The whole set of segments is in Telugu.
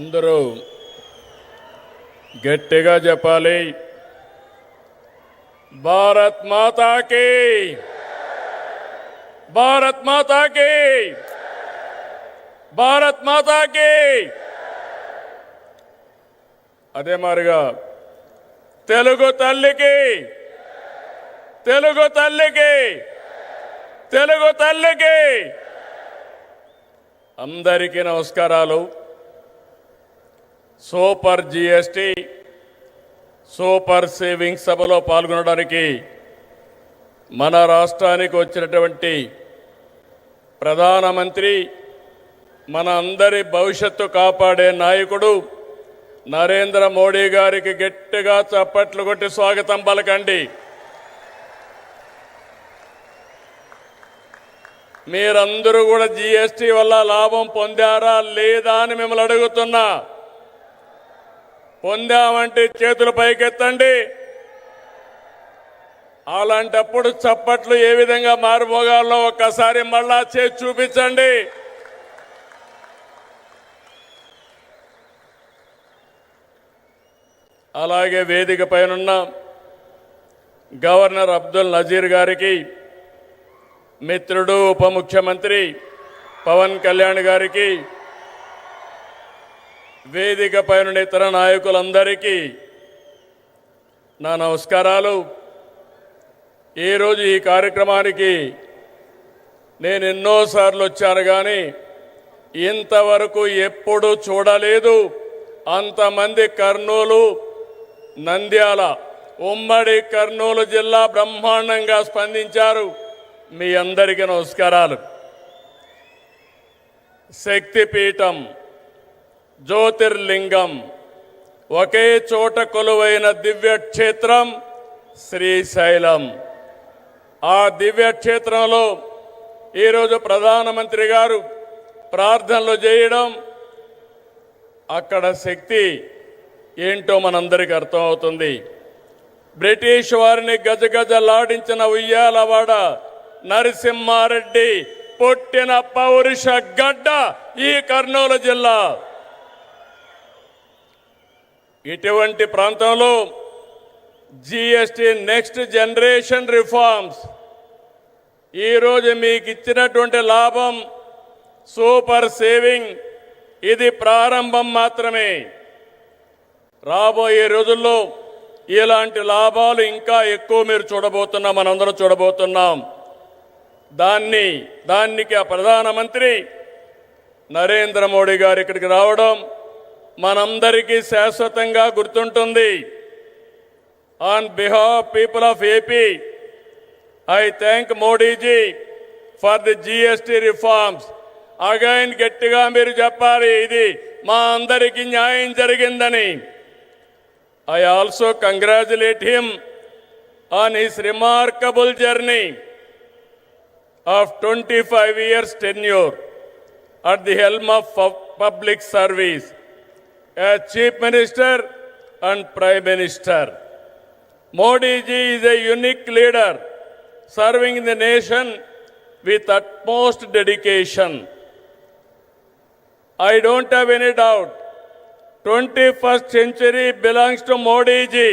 అందరూ గట్టిగా చెప్పాలి. భారత్ మాతాకి. భారత్ మాతాకి. భారత్ మాతాకి. అదే మారిగా తెలుగు తల్లికి. తెలుగు తల్లికి. తెలుగు తల్లికి. అందరికీ నమస్కారాలు. సూపర్ జిఎస్టి సూపర్ సేవింగ్స్ సభలో పాల్గొనడానికి మన రాష్ట్రానికి వచ్చినటువంటి ప్రధానమంత్రి మన అందరి భవిష్యత్తు కాపాడే నాయకుడు నరేంద్ర మోడీ గారికి గట్టిగా చప్పట్లు కొట్టి స్వాగతం పలకండి. మీరందరూ కూడా జీఎస్టీ వల్ల లాభం పొందారా లేదా అని మిమ్మల్ని అడుగుతున్నా. పొందామంటే చేతులు పైకెత్తండి. అలాంటప్పుడు చప్పట్లు ఏ విధంగా మారుమోగాలో ఒక్కసారి మళ్ళా చేసి చూపించండి. అలాగే వేదిక పైనున్న గవర్నర్ అబ్దుల్ నజీర్ గారికి మిత్రుడు ఉప ముఖ్యమంత్రి పవన్ కళ్యాణ్ గారికి వేదిక పైన ఇతర నాయకులందరికీ నా నమస్కారాలు. ఈరోజు ఈ కార్యక్రమానికి నేను ఎన్నోసార్లు వచ్చాను కానీ ఇంతవరకు ఎప్పుడు చూడలేదు. అంతమంది కర్నూలు నంద్యాల ఉమ్మడి కర్నూలు జిల్లా బ్రహ్మాండంగా స్పందించారు. మీ అందరికీ నమస్కారాలు. శక్తిపీఠం జ్యోతిర్లింగం. ఒకే చోట కొలువైన దివ్యక్షేత్రం శ్రీశైలం. ఆ దివ్యక్షేత్రంలో ఈరోజు ప్రధానమంత్రి గారు ప్రార్థనలు చేయడం అక్కడ శక్తి ఏంటో మనందరికీ అర్థమవుతుంది. బ్రిటిష్ వారిని గజగజలాడించిన ఉయ్యాలవాడ నరసింహారెడ్డి పుట్టిన పౌరుష గడ్డ ఈ కర్నూలు జిల్లా. ఇటువంటి ప్రాంతంలో జిఎస్టి నెక్స్ట్ జనరేషన్ రిఫార్మ్స్. ఈరోజు మీకు ఇచ్చినటువంటి లాభం సూపర్ సేవింగ్ ఇది ప్రారంభం మాత్రమే. రాబోయే రోజుల్లో ఇలాంటి లాభాలు ఇంకా ఎక్కువ మీరు చూడబోతున్నాం మనందరం చూడబోతున్నాం. దాన్ని దానికి ఆ ప్రధానమంత్రి నరేంద్ర మోడీ గారు ఇక్కడికి రావడం మనందరికీ శాశ్వతంగా గుర్తుంటుంది. On behalf people of AP I thank Modiji for the GST reforms again గట్టిగా మీరు చెప్పాలి ఇది మా అందరికీ న్యాయం జరిగిందని. I also congratulate him on his remarkable journey of twenty five years tenure at the helm of public service as Chief Minister and Prime Minister. Modi ji is a unique leader serving the nation with utmost dedication. I don't have any doubt. 21st century belongs to Modi ji.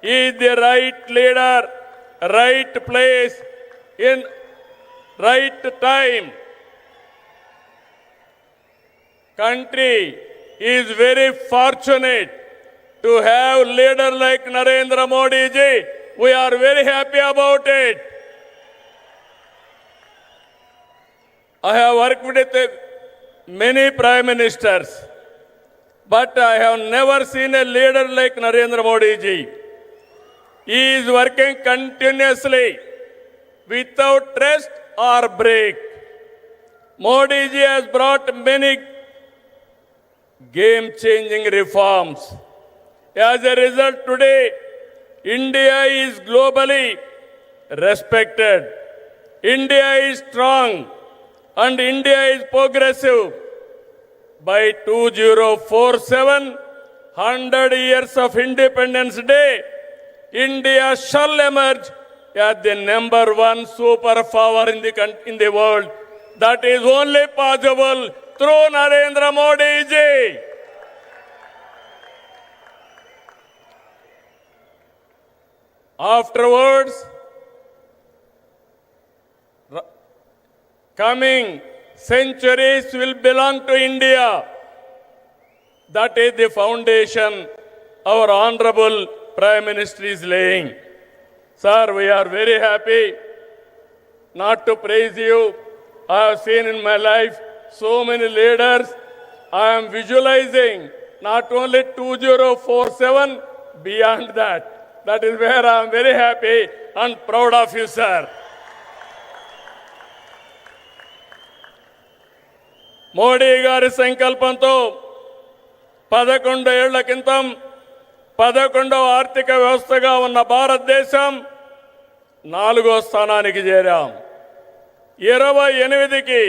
He is the right leader, right place, in right time. country is very fortunate to have leader like Narendra Modi ji. We are very happy about it. I have worked with many prime ministers, but I have never seen a leader like Narendra Modi ji. He is working continuously without rest or break. Modi ji has brought many game changing reforms. As a result, today, India is globally respected. India is strong and India is progressive. By 2047, 100 years of Independence Day, India shall emerge as the number one superpower in the, in the world. That is only possible through Narendra Modi ji. Afterwards, coming centuries will belong to India. That is the foundation our Honorable Prime Minister is laying. Sir, we are very happy not to praise you. I have seen in my life so many leaders. I am visualizing not only 2047, beyond that. That is where I am very happy and proud of you, sir. Modi గారి సంకల్పంతో పదకొండు ఏళ్ళ క్రితం పదకొండవ ఆర్థిక వ్యవస్థగా ఉన్న భారతదేశం నాలుగో స్థానానికి చేరాం ఇరవై ఎనిమిదికి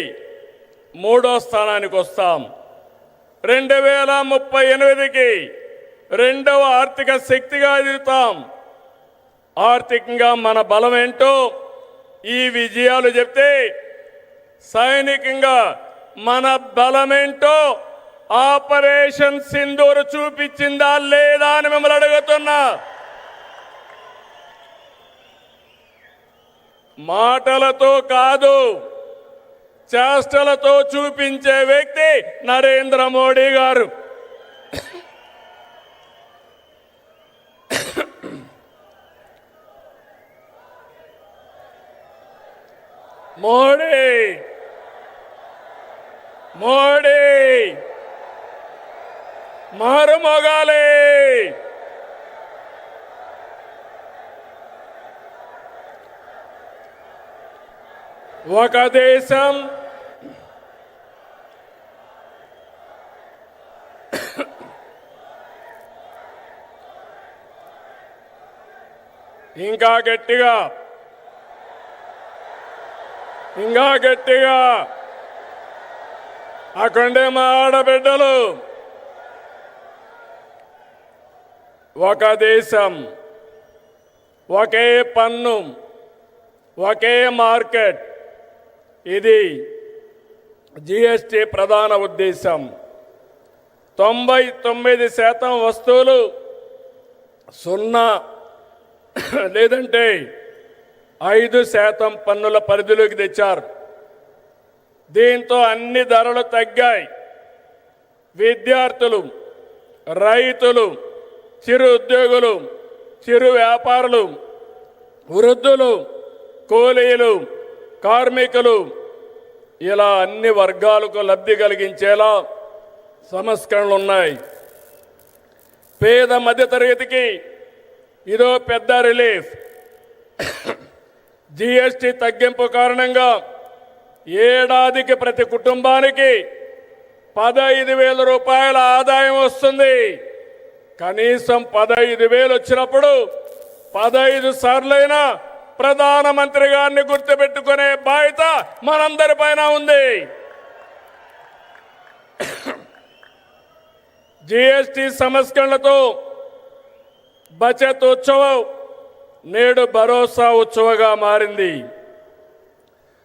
మూడో స్థానానికి వస్తాం. రెండు వేల ముప్పై ఎనిమిదికి రెండవ ఆర్థిక శక్తిగా ఎదుగుతాం. ఆర్థికంగా మన బలం ఏంటో ఈ విజయాలు చెప్తే సైనికంగా మన బలమేంటో ఆపరేషన్ సింధూరు చూపించిందా లేదా అని మిమ్మల్ని అడుగుతున్నా. మాటలతో కాదు చేష్టలతో చూపించే వ్యక్తి నరేంద్ర మోడీ గారు. మోడీ! మోడీ! మారుమోగాలి! ఒక దేశం ఇంకా గట్టిగా ఇంకా గట్టిగా. అక్కడే మా ఆడబిడ్డలు. ఒక దేశం ఒకే పన్ను ఒకే మార్కెట్. ఇది జిఎస్టి ప్రధాన ఉద్దేశం. తొంభై తొమ్మిది శాతం వస్తువులు సున్నా లేదంటే ఐదు శాతం పన్నుల పరిధిలోకి తెచ్చారు. దీంతో అన్ని ధరలు తగ్గాయి. విద్యార్థులు రైతులు చిరు ఉద్యోగులు చిరు వ్యాపారులు వృద్ధులు కూలీలు కార్మికులు ఇలా అన్ని వర్గాలకు లబ్ధి కలిగించేలా సంస్కరణలు ఉన్నాయి పేద మధ్యతరగతికి ఇదో పెద్ద రిలీఫ్. జిఎస్టి తగ్గింపు కారణంగా ఏడాదికి ప్రతి కుటుంబానికి పదహైదు వేల రూపాయల ఆదాయం వస్తుంది. కనీసం పదహైదు వేలు వచ్చినప్పుడు పదహైదు సార్లైనా ప్రధానమంత్రి గారిని గుర్తుపెట్టుకునే బాధ్యత మనందరి పైన ఉంది. జిఎస్టి సంస్కరణలతో బచత్ ఉత్సవం నేడు భరోసా ఉత్సవగా మారింది.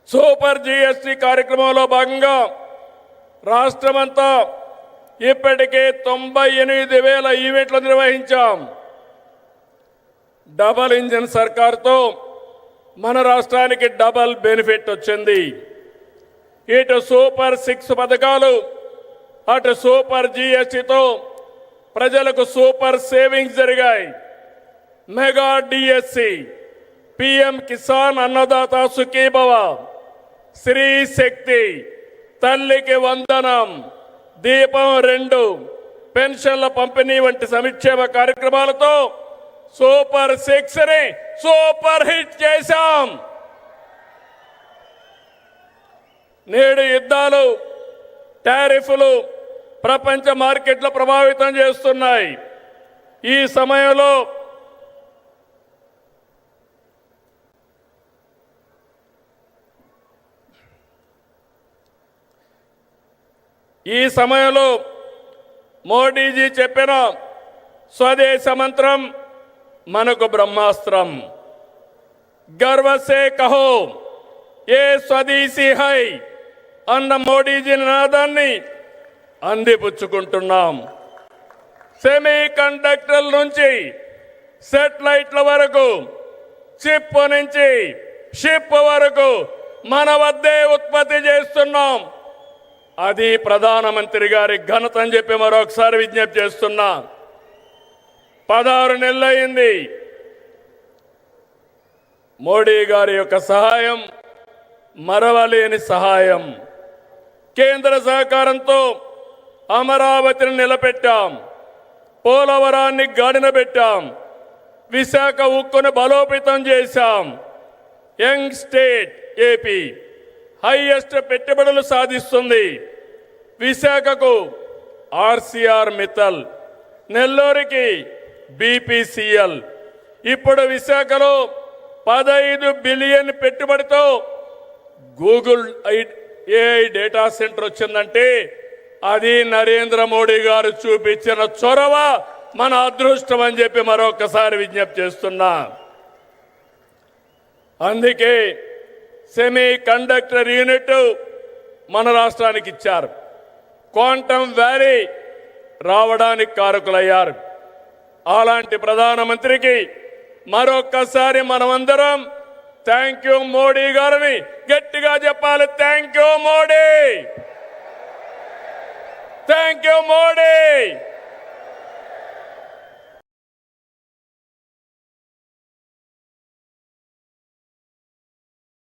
సూపర్ జిఎస్టి కార్యక్రమంలో భాగంగా రాష్ట్రమంతా ఇప్పటికే తొంభై ఎనిమిది వేల ఈవెంట్లు నిర్వహించాం. డబల్ ఇంజిన్ సర్కార్తో మన రాష్ట్రానికి డబల్ బెనిఫిట్ వచ్చింది. ఇటు సూపర్ సిక్స్ పథకాలు అటు సూపర్ జిఎస్టితో ప్రజలకు సూపర్ సేవింగ్స్ జరిగాయి. Mega DSC PM Kisan Annadata Sukhibhava Stree Shakti Thalliki Vandanam Deepam రెండు పెన్షన్ల పంపిణీ వంటి సంక్షేమ కార్యక్రమాలతో సూపర్ సిక్స్ని సూపర్ హిట్ చేశాం. నేడు యుద్ధాలు టారిఫ్లు ప్రపంచ మార్కెట్లు ప్రభావితం చేస్తున్నాయి. ఈ సమయంలో ఈ సమయంలో మోడీజీ చెప్పిన స్వదేశ మంత్రం మనకు బ్రహ్మాస్త్రం. గర్వసే కహో. ఏ స్వదేశీ హై. అన్న మోడీజీ నాదాన్ని అందిపుచ్చుకుంటున్నాం. సెమీ కండక్టర్ల నుంచి సెటిలైట్ల వరకు చిప్ నుంచి షిప్ వరకు మన వద్దే ఉత్పత్తి చేస్తున్నాం. అది ప్రధానమంత్రి గారి ఘనత అని చెప్పి మరొకసారి విజ్ఞప్తి చేస్తున్నా. పదహారు నెలలైంది మోడీ గారి యొక్క సహాయం మరవలేని సహాయం. కేంద్ర సహకారంతో అమరావతిని నిలబెట్టాం. పోలవరాన్ని గాడిన పెట్టాం. విశాఖ ఉక్కును బలోపేతం చేశాం. Young state AP. హైయెస్ట్ పెట్టుబడులు సాధిస్తుంది. విశాఖకు ఆర్సీఆర్ మిత్తల్. నెల్లూరికి బీపీసీఎల్ ఇప్పుడు విశాఖలో పదహైదు బిలియన్ పెట్టుబడితో గూగుల్ ఐ- ఏఐ డేటా సెంటర్ వచ్చిందంటే అది నరేంద్ర మోడీ గారు చూపించిన చొరవ మన అదృష్టం అని చెప్పి మరొకసారి విజ్ఞప్తి చేస్తున్నా. అందుకే సెమీ కండక్టర్ యూనిట్ మన రాష్ట్రానికి ఇచ్చారు. క్వాంటమ్ వ్యాలీ రావడానికి కారకులయ్యారు. అలాంటి ప్రధానమంత్రికి మరొక్కసారి మనమందరం థ్యాంక్ యూ మోడీ గారిని. గట్టిగా చెప్పాలి thank you Modi. Thank you Modi.